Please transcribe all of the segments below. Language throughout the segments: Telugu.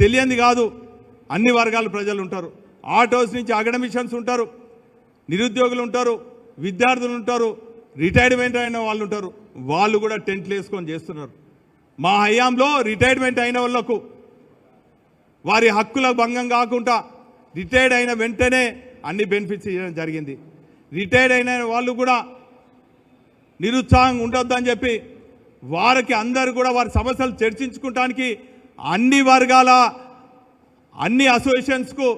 తెలియంది కాదు. అన్ని వర్గాల ప్రజలు ఉంటారు. ఆటోస్ నుంచి అకాడమిషియన్స్ ఉంటారు. నిరుద్యోగులు ఉంటారు. విద్యార్థులు ఉంటారు. రిటైర్మెంట్ అయిన వాళ్ళు ఉంటారు. వాళ్ళు కూడా టెంట్లు వేసుకొని చేస్తున్నారు. మా హయాంలో రిటైర్మెంట్ అయిన వాళ్ళకు వారి హక్కుల భంగం కాకుండా రిటైర్డ్ అయిన వెంటనే అన్ని బెనిఫిట్స్ ఇవ్వడం జరిగింది. రిటైర్డ్ అయిన వాళ్ళు కూడా నిరుత్సాహంగా ఉండొద్దని చెప్పి వారికి అందరు కూడా వారి సమస్యలు చర్చించుకోవటానికి అన్ని వర్గాల అన్ని అసోసియేషన్స్కు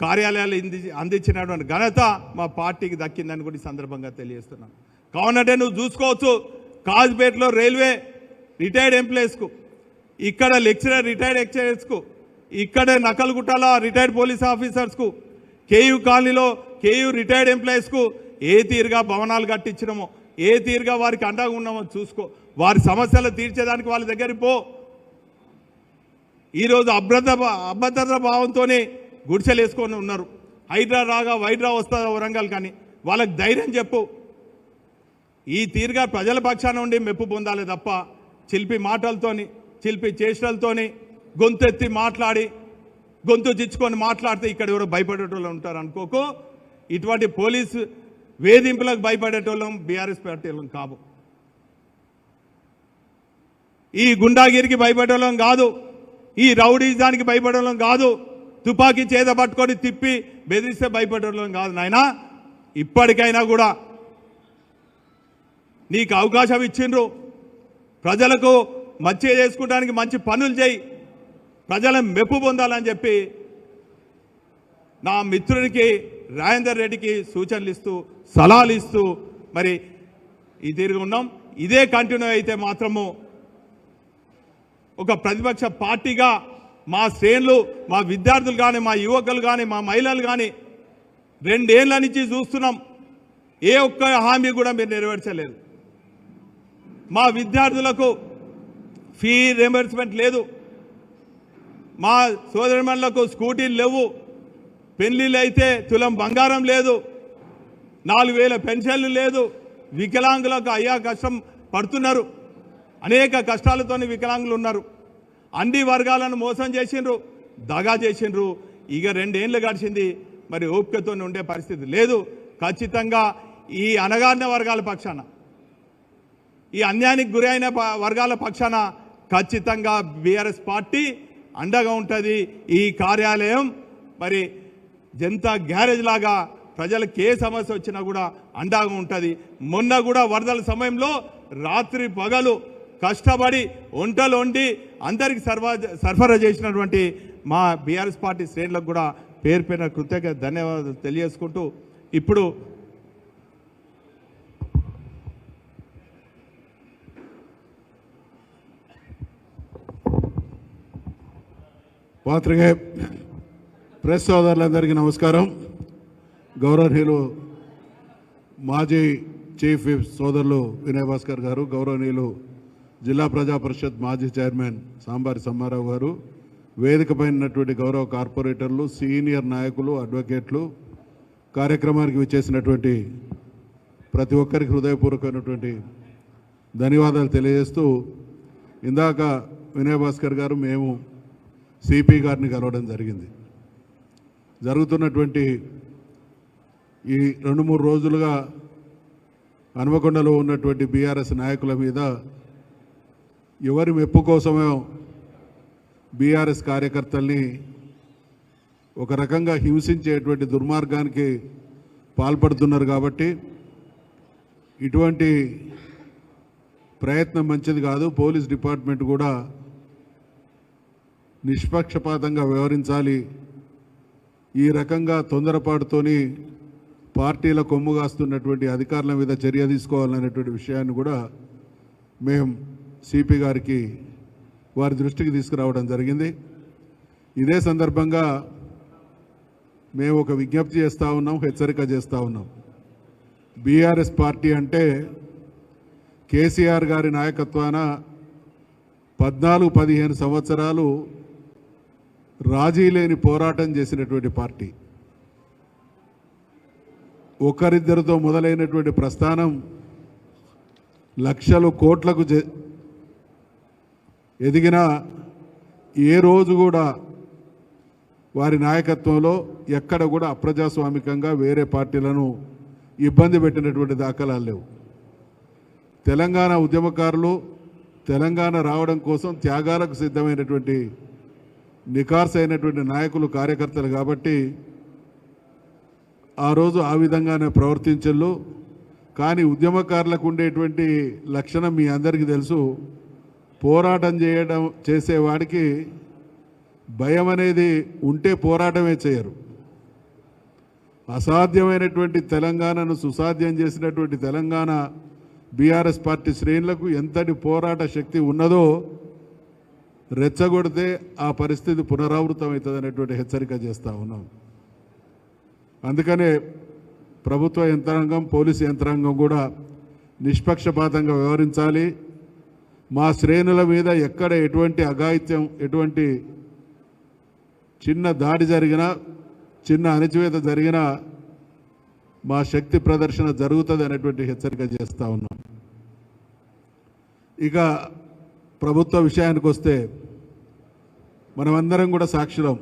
కార్యాలయాలు అంది అందించినటువంటి ఘనత మా పార్టీకి దక్కిందని కూడా ఈ సందర్భంగా తెలియజేస్తున్నాను కావునంటే నువ్వు చూసుకోవచ్చు కాజ్పేటలో రైల్వే రిటైర్డ్ ఎంప్లాయీస్కు ఇక్కడ లెక్చరర్ రిటైర్డ్ లెక్చరర్స్కు ఇక్కడ నకల్గుట్టాల రిటైర్డ్ పోలీస్ ఆఫీసర్స్కు కేయూ కాలనీలో కేయూ రిటైర్డ్ ఎంప్లాయీస్కు ఏ తీరుగా భవనాలు కట్టించినమో ఏ తీరుగా వారికి అండగా ఉన్నామో చూసుకో. వారి సమస్యలు తీర్చేదానికి వాళ్ళ దగ్గరికి పో. ఈరోజు అభ్రత అభద్రత భావంతోనే గుడిసెలు వేసుకొని ఉన్నారు. హైడ్రా రాగా వైడ్రా వస్తుందా వరంగల్ కానీ? వాళ్ళకి ధైర్యం చెప్పు. ఈ తీరుగా ప్రజల పక్షాన ఉండి మెప్పు పొందాలి తప్ప చిలిపి మాటలతోని చిలిపి చేష్టలతోని గొంతెత్తి మాట్లాడి గొంతు చిచ్చుకొని మాట్లాడితే ఇక్కడ ఎవరో భయపడేటోళ్ళు ఉంటారు అనుకోకు. ఇటువంటి పోలీసు వేధింపులకు భయపడేటోళ్ళం బీఆర్ఎస్ పార్టీలం కాదు. ఈ గుండాగిరికి భయపడేటోళ్ళం కాదు. ఈ రౌడీజానికి భయపడడం కాదు. తుపాకీ చేత పట్టుకొని తిప్పి బెదిరిస్తే భయపడడం కాదు నాయనా. ఇప్పటికైనా కూడా నీకు అవకాశం ఇచ్చిండ్రు. ప్రజలకు మంచి చేసుకోవడానికి మంచి పనులు చేయి. ప్రజల మెప్పు పొందాలని చెప్పి నా మిత్రునికి రాజేందర్ రెడ్డికి సూచనలు ఇస్తూ సలహాలు ఇస్తూ మరి ఈ తీరుగా ఉన్నాం. ఇదే కంటిన్యూ అయితే మాత్రము ఒక ప్రతిపక్ష పార్టీగా మా శ్రేణులు మా విద్యార్థులు కానీ మా యువకులు కానీ మా మహిళలు కానీ రెండేళ్ళ నుంచి చూస్తున్నాం. ఏ ఒక్క హామీ కూడా మీరు నెరవేర్చలేదు. మా విద్యార్థులకు ఫీ రియంబర్స్మెంట్ లేదు. మా సోదరిమణులకు స్కూటీలు లేవు. పెళ్ళిళ్ళు అయితే తులం బంగారం లేదు. నాలుగు వేల పెన్షన్లు లేదు. వికలాంగులకు అయ్యా కష్టం పడుతున్నారు. అనేక కష్టాలతోని వికలాంగులు ఉన్నారు. అన్ని వర్గాలను మోసం చేసిండ్రు దగా చేసిండ్రు. ఇక రెండేళ్ళు గడిచింది మరి ఓపికతో ఉండే పరిస్థితి లేదు. ఖచ్చితంగా ఈ అనగారిన వర్గాల పక్షాన ఈ అన్యాయానికి గురి ప- వర్గాల పక్షాన ఖచ్చితంగా బీఆర్ఎస్ పార్టీ అండగా ఉంటుంది ఈ కార్యాలయం. మరి జనతా గ్యారేజ్ లాగా ప్రజలకు ఏ సమస్య వచ్చినా కూడా అండగా ఉంటుంది. మొన్న కూడా వరదల సమయంలో రాత్రి పగలు కష్టపడి వంటలు వండి అందరికి సర్వా సరఫరా చేసినటువంటి మా బీఆర్ఎస్ పార్టీ శ్రేణులకు కూడా పేరు పైన కృతజ్ఞత ధన్యవాదాలు తెలియజేసుకుంటూ ఇప్పుడు పాత్రికే ప్రెస్ సోదరులందరికీ నమస్కారం. గౌరవనీయులు మాజీ చీఫ్ విప్ సోదరులు వినయ్ భాస్కర్ గారు గౌరవనీయులు జిల్లా ప్రజా పరిషత్ మాజీ చైర్మన్ సాంబారి సమ్మారావు గారు వేదికపై ఉన్నటువంటి గౌరవ కార్పొరేటర్లు సీనియర్ నాయకులు అడ్వకేట్లు కార్యక్రమానికి విచ్చేసినటువంటి ప్రతి ఒక్కరికి హృదయపూర్వకమైనటువంటి ధన్యవాదాలు తెలియజేస్తూ ఇందాక వినయ్ భాస్కర్ గారు మేము సిపి గారిని కలవడం జరిగింది. జరుగుతున్నటువంటి ఈ రెండు మూడు రోజులుగా హనుమకొండలో ఉన్నటువంటి బీఆర్ఎస్ నాయకుల మీద ఎవరి మెప్పు కోసమో బీఆర్ఎస్ కార్యకర్తల్ని ఒక రకంగా హింసించేటువంటి దుర్మార్గానికి పాల్పడుతున్నారు కాబట్టి ఇటువంటి ప్రయత్నం మంచిది కాదు. పోలీస్ డిపార్ట్మెంట్ కూడా నిష్పక్షపాతంగా వ్యవహరించాలి. ఈ రకంగా తొందరపాటుతోని పార్టీల కొమ్ము కాస్తున్నటువంటి అధికారుల మీద చర్య తీసుకోవాలనేటువంటి విషయాన్ని కూడా మేము సిపి గారికి వారి దృష్టికి తీసుకురావడం జరిగింది. ఇదే సందర్భంగా మేము ఒక విజ్ఞప్తి చేస్తూ ఉన్నాం హెచ్చరిక చేస్తూ ఉన్నాం. బీఆర్ఎస్ పార్టీ అంటే కేసీఆర్ గారి నాయకత్వాన పద్నాలుగు పదిహేను సంవత్సరాలు రాజీ లేని పోరాటం చేసినటువంటి పార్టీ. ఒకరిద్దరితో మొదలైనటువంటి ప్రస్థానం లక్షలు కోట్లకు ఎదిగిన ఏ రోజు కూడా వారి నాయకత్వంలో ఎక్కడ కూడా అప్రజాస్వామికంగా వేరే పార్టీలను ఇబ్బంది పెట్టినటువంటి దాఖలాలు లేవు. తెలంగాణ ఉద్యమకారులు తెలంగాణ రావడం కోసం త్యాగాలకు సిద్ధమైనటువంటి నికార్స్ అయినటువంటి నాయకులు కార్యకర్తలు కాబట్టి ఆ రోజు ఆ విధంగానే ప్రవర్తించళ్ళు కానీ ఉద్యమకారులకు ఉండేటువంటి లక్షణం మీ అందరికీ తెలుసు. పోరాటం చేయడం చేసేవాడికి భయం అనేది ఉంటే పోరాటమే చేయరు. అసాధ్యమైనటువంటి తెలంగాణను సుసాధ్యం చేసినటువంటి తెలంగాణ బీఆర్ఎస్ పార్టీ శ్రేణులకు ఎంతటి పోరాట శక్తి ఉన్నదో రెచ్చగొడితే ఆ పరిస్థితి పునరావృతం అనేటువంటి హెచ్చరిక చేస్తూ ఉన్నాం. అందుకనే ప్రభుత్వ యంత్రాంగం పోలీసు యంత్రాంగం కూడా నిష్పక్షపాతంగా వ్యవహరించాలి. మా శ్రేణుల మీద ఎక్కడ ఎటువంటి అఘాయిత్యం ఎటువంటి చిన్న దాడి జరిగినా చిన్న అణచివేత జరిగినా మా శక్తి ప్రదర్శన జరుగుతుంది అనేటువంటి హెచ్చరిక చేస్తూ ఉన్నాం. ఇక ప్రభుత్వ విషయానికి వస్తే మనమందరం కూడా సాక్షులం.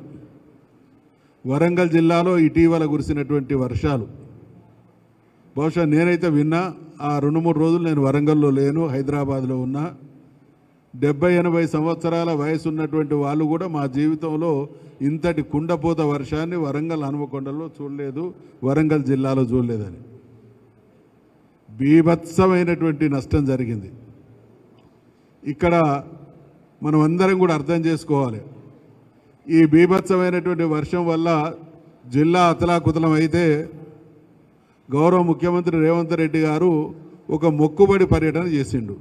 వరంగల్ జిల్లాలో ఇటీవల కురిసినటువంటి వర్షాలు. బహుశా నేనైతే విన్నా ఆ రెండు మూడు రోజులు నేను వరంగల్లో లేను హైదరాబాద్లో ఉన్నా. డెబ్బై ఎనభై సంవత్సరాల వయసు ఉన్నటువంటి వాళ్ళు కూడా మా జీవితంలో ఇంతటి కుండపోత వర్షాన్ని వరంగల్ హనుమకొండలో చూడలేదు వరంగల్ జిల్లాలో చూడలేదని. బీభత్సమైనటువంటి నష్టం జరిగింది. ఇక్కడ మనం అందరం కూడా అర్థం చేసుకోవాలి. ఈ బీభత్సమైనటువంటి వర్షం వల్ల జిల్లా అతలాకుతలం అయితే గౌరవ ముఖ్యమంత్రి రేవంత్ రెడ్డి గారు ఒక మొక్కుబడి పర్యటన చేసిండు.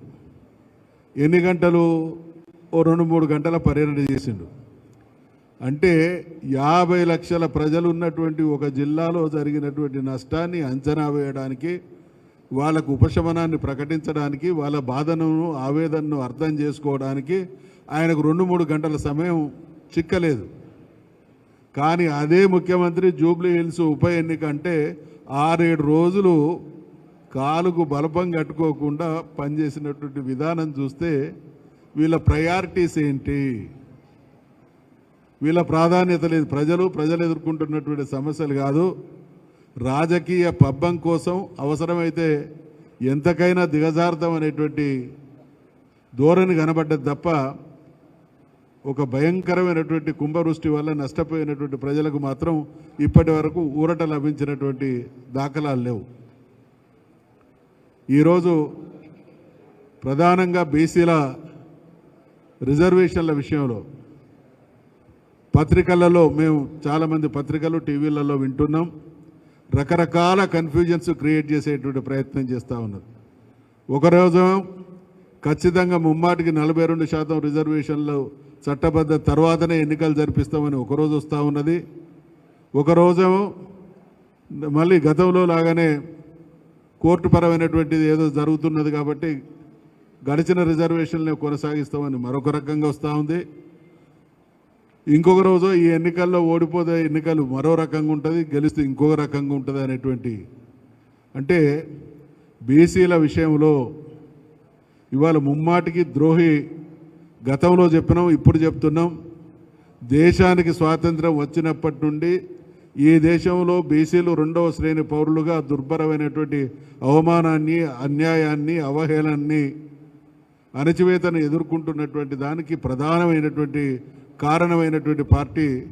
ఎన్ని గంటలు? ఓ రెండు మూడు గంటల పర్యటన చేసిండు. అంటే యాభై లక్షల ప్రజలు ఉన్నటువంటి ఒక జిల్లాలో జరిగినటువంటి నష్టాన్ని అంచనా వేయడానికి వాళ్ళకు ఉపశమనాన్ని ప్రకటించడానికి వాళ్ళ బాధను ఆవేదనను అర్థం చేసుకోవడానికి ఆయనకు రెండు మూడు గంటల సమయం చిక్కలేదు. కానీ అదే ముఖ్యమంత్రి జూబ్లీ హిల్స్ ఉప ఎన్నిక అంటే ఆరేడు రోజులు కాలుకు బలపం కట్టుకోకుండా పనిచేసినటువంటి విధానం చూస్తే వీళ్ళ ప్రయారిటీస్ ఏంటి? వీళ్ళ ప్రాధాన్యత లేదు. ప్రజలు ప్రజలు ఎదుర్కొంటున్నటువంటి సమస్యలు కాదు. రాజకీయ పబ్బం కోసం అవసరమైతే ఎంతకైనా దిగజార్థం అనేటువంటి ధోరణి కనబడ్డది తప్ప ఒక భయంకరమైనటువంటి కుంభవృష్టి వల్ల నష్టపోయినటువంటి ప్రజలకు మాత్రం ఇప్పటి వరకు ఊరట లభించినటువంటి దాఖలాలు లేవు. ఈరోజు ప్రధానంగా బీసీల రిజర్వేషన్ల విషయంలో పత్రికలలో మేము చాలామంది పత్రికలు టీవీలలో వింటున్నాం. రకరకాల కన్ఫ్యూజన్స్ క్రియేట్ చేసేటువంటి ప్రయత్నం చేస్తూ ఉన్నారు. ఒకరోజు ఖచ్చితంగా ముమ్మాటికి నలభై రెండు శాతం రిజర్వేషన్లు చట్టబద్ధ తర్వాతనే ఎన్నికలు జరిపిస్తామని ఒకరోజు వస్తూ ఉన్నది. ఒకరోజు మళ్ళీ గతంలో లాగానే కోర్టు పరమైనటువంటిది ఏదో జరుగుతున్నది కాబట్టి గడిచిన రిజర్వేషన్లే కొనసాగిస్తామని మరొక రకంగా వస్తూ ఉంది. ఇంకొక రోజు ఈ ఎన్నికల్లో ఓడిపోతే ఎన్నికలు మరో రకంగా ఉంటుంది గెలిస్తే ఇంకొక రకంగా ఉంటుంది అనేటువంటి అంటే బీసీల విషయంలో ఇవాళ ముమ్మాటికి ద్రోహి గతంలో చెప్పినాం ఇప్పుడు చెప్తున్నాం. దేశానికి స్వాతంత్రం వచ్చినప్పటి నుండి ఈ దేశంలో బీసీలు రెండవ శ్రేణి పౌరులుగా దుర్భరమైనటువంటి అవమానాన్ని అన్యాయాన్ని అవహేళనని అణచివేతను ఎదుర్కొంటున్నటువంటి దానికి ప్రధానమైనటువంటి కారణమైనటువంటి పార్టీ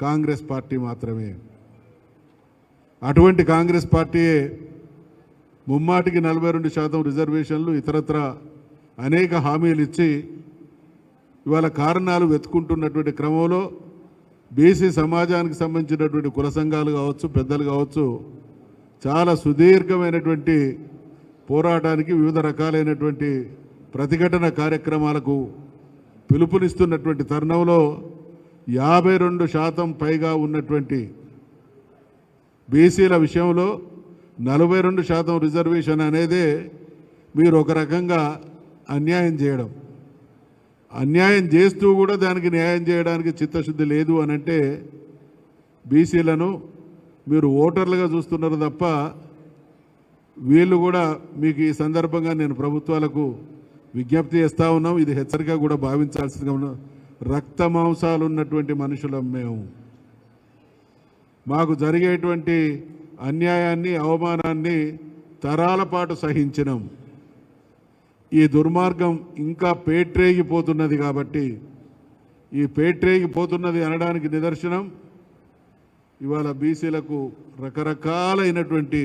కాంగ్రెస్ పార్టీ మాత్రమే. అటువంటి కాంగ్రెస్ పార్టీయే ముమ్మాటికి నలభై రెండు శాతం రిజర్వేషన్లు ఇతరత్ర అనేక హామీలు ఇచ్చి ఇవాళ కారణాలు వెతుకుంటున్నటువంటి క్రమంలో బీసీ సమాజానికి సంబంధించినటువంటి కుల సంఘాలు కావచ్చు పెద్దలు కావచ్చు చాలా సుదీర్ఘమైనటువంటి పోరాటానికి వివిధ రకాలైనటువంటి ప్రతిఘటన కార్యక్రమాలకు పిలుపునిస్తున్నటువంటి తరుణంలో యాభై రెండు శాతం పైగా ఉన్నటువంటి బీసీల విషయంలో నలభై రెండు శాతం రిజర్వేషన్ అనేదే మీరు ఒక రకంగా అన్యాయం చేయడం. అన్యాయం చేస్తూ కూడా దానికి న్యాయం చేయడానికి చిత్తశుద్ధి లేదు అని అంటే బీసీలను మీరు ఓటర్లుగా చూస్తున్నారు తప్ప వీళ్ళు కూడా మీకు ఈ సందర్భంగా నేను ప్రభుత్వాలకు విజ్ఞప్తి చేస్తూ ఉన్నాం. ఇది హెచ్చరిక కూడా భావించాల్సిన రక్త మాంసాలు ఉన్నటువంటి మనుషులం మేము. మాకు జరిగేటువంటి అన్యాయాన్ని అవమానాన్ని తరాల పాటు సహించినాం. ఈ దుర్మార్గం ఇంకా పేట్రేగిపోతున్నది కాబట్టి ఈ పేట్రేగిపోతున్నది అనడానికి నిదర్శనం ఇవాళ బీసీలకు రకరకాలైనటువంటి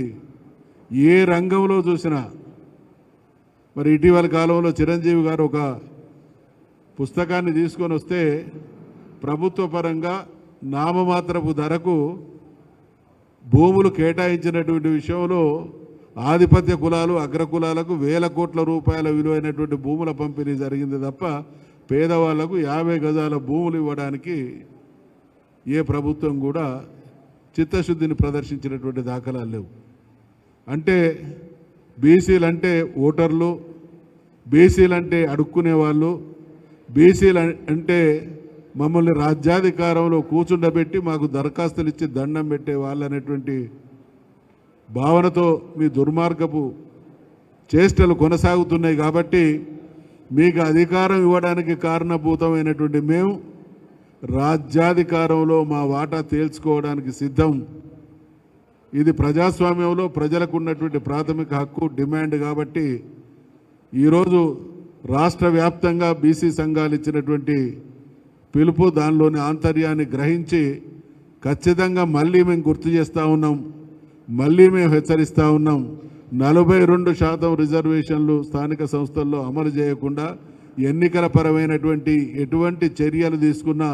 ఏ రంగంలో చూసినా మరి ఇటీవల కాలంలో చిరంజీవి గారు ఒక పుస్తకాన్ని తీసుకొని వస్తే ప్రభుత్వ పరంగా నామమాత్రపు ధరకు భూములు కేటాయించినటువంటి విషయంలో ఆధిపత్య కులాలు అగ్రకులాలకు వేల కోట్ల రూపాయల విలువైనటువంటి భూముల పంపిణీ జరిగింది తప్ప పేదవాళ్ళకు యాభై గజాల భూములు ఇవ్వడానికి ఏ ప్రభుత్వం కూడా చిత్తశుద్ధిని ప్రదర్శించినటువంటి దాఖలాలు లేవు. అంటే బీసీలు అంటే ఓటర్లు బీసీలు అంటే అడుక్కునే వాళ్ళు బీసీలు అంటే మమ్మల్ని రాజ్యాధికారంలో కూర్చుండబెట్టి మాకు దరఖాస్తులు ఇచ్చి దండం పెట్టే వాళ్ళు అనేటువంటి భావనతో మీ దుర్మార్గపు చేష్టలు కొనసాగుతున్నాయి కాబట్టి మీకు అధికారం ఇవ్వడానికి కారణభూతమైనటువంటి మేము రాజ్యాధికారంలో మా వాటా తేల్చుకోవడానికి సిద్ధం. ఇది ప్రజాస్వామ్యంలో ప్రజలకు ఉన్నటువంటి ప్రాథమిక హక్కు డిమాండ్ కాబట్టి ఈరోజు రాష్ట్ర వ్యాప్తంగా బీసీ సంఘాలు ఇచ్చినటువంటి పిలుపు దానిలోని ఆంతర్యాన్ని గ్రహించి ఖచ్చితంగా మళ్ళీ మేము గుర్తు చేస్తూ ఉన్నాం. మళ్ళీ మేము హెచ్చరిస్తూ ఉన్నాం. నలభై రెండు శాతం రిజర్వేషన్లు స్థానిక సంస్థల్లో అమలు చేయకుండా ఎన్నికల పరమైనటువంటి ఎటువంటి చర్యలు తీసుకున్నా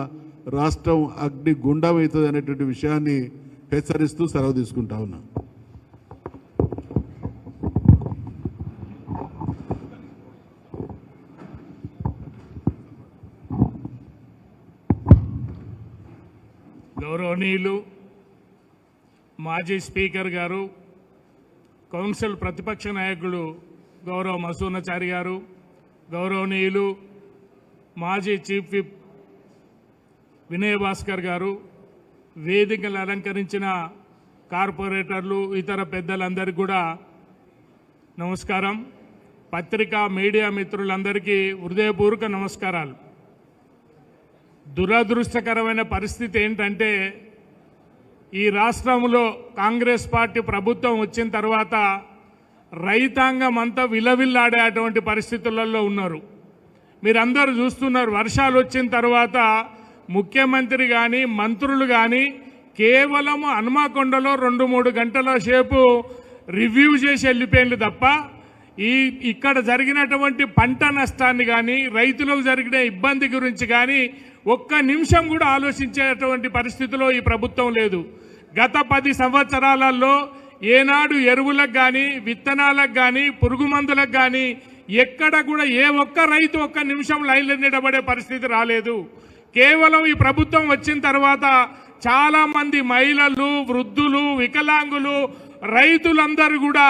రాష్ట్రం అగ్ని గుండమవుతుంది అనేటువంటి విషయాన్ని హెచ్చరిస్తూ సెలవు తీసుకుంటా ఉన్నాం. గౌరవనీయులు మాజీ స్పీకర్ గారు కౌన్సిల్ ప్రతిపక్ష నాయకులు గౌరవ మసూనచారి గారు గౌరవనీయులు మాజీ చీఫ్ విప్ వినయ్ భాస్కర్ గారు వేదికలు అలంకరించిన కార్పొరేటర్లు ఇతర పెద్దలందరికీ కూడా నమస్కారం. పత్రికా మీడియా మిత్రులందరికీ హృదయపూర్వక నమస్కారాలు. దురదృష్టకరమైన పరిస్థితి ఏంటంటే ఈ రాష్ట్రంలో కాంగ్రెస్ పార్టీ ప్రభుత్వం వచ్చిన తర్వాత రైతాంగం అంతా విలవిల్లాడే అటువంటి పరిస్థితులలో ఉన్నారు. మీరందరూ చూస్తున్నారు వర్షాలు వచ్చిన తర్వాత ముఖ్యమంత్రి కానీ మంత్రులు కానీ కేవలం హనుమాకొండలో రెండు మూడు గంటల సేపు రివ్యూ చేసి వెళ్ళిపోయింది తప్ప ఈ ఇక్కడ జరిగినటువంటి పంట నష్టాన్ని కానీ రైతులకు జరిగిన ఇబ్బంది గురించి కానీ ఒక్క నిమిషం కూడా ఆలోచించేటువంటి పరిస్థితిలో ఈ ప్రభుత్వం లేదు. గత పది సంవత్సరాలలో ఏనాడు ఎరువులకు కానీ విత్తనాలకు కానీ పురుగు మందులకు కానీ ఎక్కడ కూడా ఏ ఒక్క రైతు ఒక్క నిమిషం లైన్లో నిలబడే పరిస్థితి రాలేదు. కేవలం ఈ ప్రభుత్వం వచ్చిన తర్వాత చాలామంది మహిళలు వృద్ధులు వికలాంగులు రైతులందరూ కూడా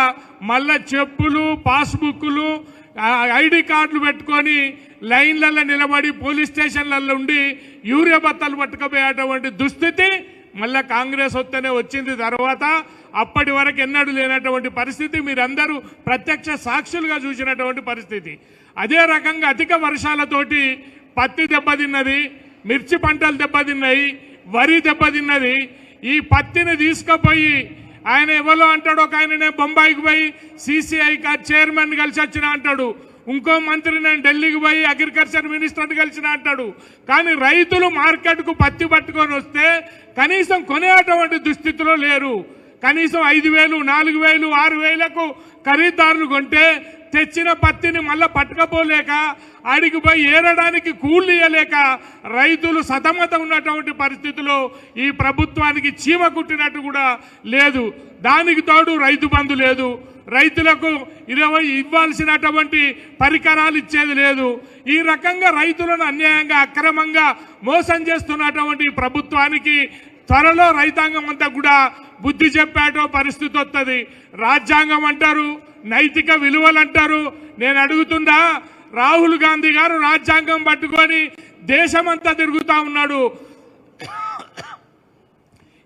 మళ్ళా చెప్పులు పాస్బుక్లు ఐడి కార్డులు పెట్టుకొని లైన్లలో నిలబడి పోలీస్ స్టేషన్లలో ఉండి యూరియా బత్తాలు పట్టుకుపోయేటువంటి దుస్థితి మళ్ళా కాంగ్రెస్ వస్తేనే వచ్చింది తర్వాత. అప్పటి వరకు ఎన్నడూ లేనటువంటి పరిస్థితి. మీరందరూ ప్రత్యక్ష సాక్షులుగా చూసినటువంటి పరిస్థితి. అదే రకంగా అధిక వర్షాలతోటి పత్తి దెబ్బతిన్నది మిర్చి పంటలు దెబ్బతిన్నాయి వరి దెబ్బతిన్నది. ఈ పత్తిని తీసుకుపోయి ఆయన ఎవరో అంటాడు ఒక ఆయన నేను బొంబాయికి పోయి సిసిఐ చైర్మన్ కలిసి వచ్చిన అంటాడు. ఇంకో మంత్రి నేను ఢిల్లీకి పోయి అగ్రికల్చర్ మినిస్టర్ని కలిసిన అంటాడు. కానీ రైతులు మార్కెట్కు పత్తి పట్టుకొని వస్తే కనీసం కొనేటువంటి దుస్థితిలో లేరు. కనీసం ఐదు వేలు నాలుగు వేలు ఆరు వేలకు ఖరీదారులు కొంటే తెచ్చిన పత్తిని మళ్ళా పట్టుకపోలేక ఆడికి పోయి ఏరడానికి కూలియలేక ఇయ్యలేక రైతులు సతమతం ఉన్నటువంటి పరిస్థితిలో ఈ ప్రభుత్వానికి చీమ కుట్టినట్టు కూడా లేదు. దానికి తోడు రైతు బంధు లేదు. రైతులకు ఇరవై ఇవ్వాల్సినటువంటి పరికరాలు ఇచ్చేది లేదు. ఈ రకంగా రైతులను అన్యాయంగా అక్రమంగా మోసం చేస్తున్నటువంటి ప్రభుత్వానికి త్వరలో రైతాంగం అంతా కూడా బుద్ధి చెప్పాటో పరిస్థితి వస్తుంది రాజ్యాంగం అంటారు నైతిక విలువలు అంటారు నేను అడుగుతున్నా రాహుల్ గాంధీ గారు రాజ్యాంగం పట్టుకొని దేశమంతా తిరుగుతా ఉన్నాడు.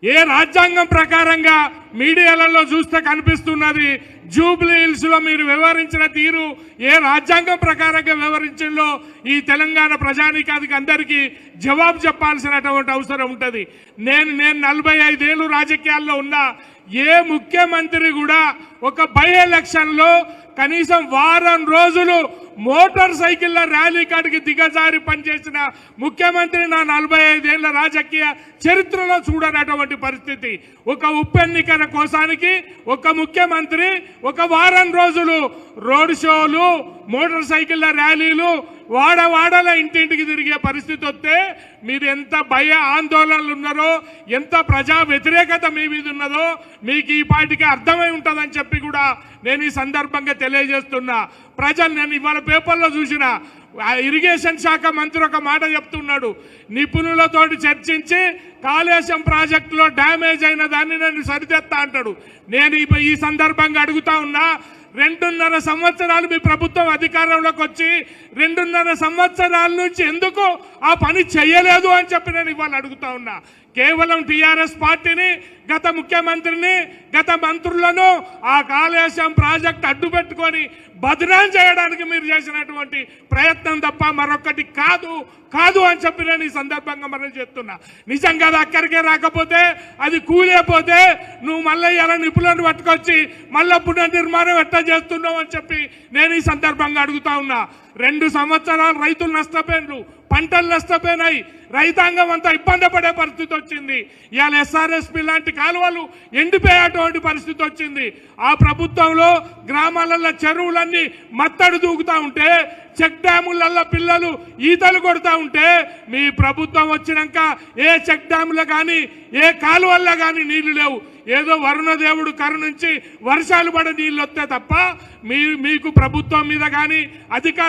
ఏ రాజ్యాంగం ప్రకారంగా మీడియాలలో చూస్తే కనిపిస్తున్నది? జూబ్లీహిల్స్లో మీరు వివరించిన తీరు ఏ రాజ్యాంగం ప్రకారంగా వివరించడంలో ఈ తెలంగాణ ప్రజానికానికి అందరికీ జవాబు చెప్పాల్సినటువంటి అవసరం ఉంటుంది. నేను నేను నలభై ఐదేళ్ళు రాజకీయాల్లో ఉన్నా ఏ ముఖ్యమంత్రి కూడా ఒక బై ఎలక్షన్లో కనీసం వారం రోజులు మోటార్ సైకిళ్ళ ర్యాలీ కాడికి దిగజారి పనిచేసిన ముఖ్యమంత్రి నా నలభై ఐదేళ్ళ రాజకీయ చరిత్రలో చూడనటువంటి పరిస్థితి. ఒక ఉపెన్నికల కోసానికి ఒక ముఖ్యమంత్రి ఒక వారం రోజులు రోడ్ షోలు మోటార్ సైకిళ్ళ ర్యాలీలు వాడ వాడల ఇంటింటికి తిరిగే పరిస్థితి వస్తే మీరు ఎంత భయ ఆందోళనలు ఉన్నారో ఎంత ప్రజా వ్యతిరేకత మీ మీద ఉన్నదో మీకు ఈ పాటికి అర్థమై ఉంటుందని చెప్పి కూడా నేను ఈ సందర్భంగా తెలియజేస్తున్నా. ప్రజలు నేను ఇవాళ పేపర్లో చూసిన ఇరిగేషన్ శాఖ మంత్రి ఒక మాట చెప్తున్నాడు. నిపుణులతోటి చర్చించి కాళేశం ప్రాజెక్టులో డ్యామేజ్ అయిన దాన్ని నేను సరిదిద్దా అంటాడు. నేను ఈ సందర్భంగా అడుగుతా ఉన్నా రెండున్నర సంవత్సరాలు మీ ప్రభుత్వం అధికారంలోకి వచ్చి రెండున్నర సంవత్సరాల నుంచి ఎందుకు ఆ పని చేయలేదు అని చెప్పి నేను ఇవాళ అడుగుతా ఉన్నా. కేవలం టీఆర్ఎస్ పార్టీని గత ముఖ్యమంత్రిని గత మంత్రులను ఆ కాళేశం ప్రాజెక్ట్ అడ్డు పెట్టుకొని బదనాం చేయడానికి మీరు చేసినటువంటి ప్రయత్నం తప్ప మరొకటి కాదు కాదు అని చెప్పి నేను ఈ సందర్భంగా మనం చెప్తున్నా నిజంగా అది అక్కడికే రాకపోతే అది కూలేపోతే నువ్వు మళ్ళీ ఇలా నిపుణులను పట్టుకొచ్చి మళ్ళీ పునర్నిర్మాణం ఎట్లా చేస్తున్నావు అని చెప్పి నేను ఈ సందర్భంగా అడుగుతా ఉన్నా. రెండు సంవత్సరాలు రైతులు నష్టపోయినరు. పంటలు నష్టపోయినాయి. రైతాంగం అంతా ఇబ్బంది పడే పరిస్థితి వచ్చింది. ఇవాళ ఎస్ఆర్ఎస్పి లాంటి కాలువలు ఎండిపోయేటువంటి పరిస్థితి వచ్చింది. ఆ ప్రభుత్వంలో గ్రామాలలో చెరువులన్నీ మత్తడి దూకుతా ఉంటే చెక్ డ్యాములలో పిల్లలు ఈతలు కొడుతూ ఉంటే మీ ప్రభుత్వం వచ్చినాక ఏ చెక్ డ్యాములో కానీ ఏ కాలువల్లో కానీ నీళ్ళు లేవు. ఏదో వరుణదేవుడు కరుణించి వర్షాలు పడే నీళ్ళు వస్తే తప్ప మీ మీకు ప్రభుత్వం మీద కానీ అధికార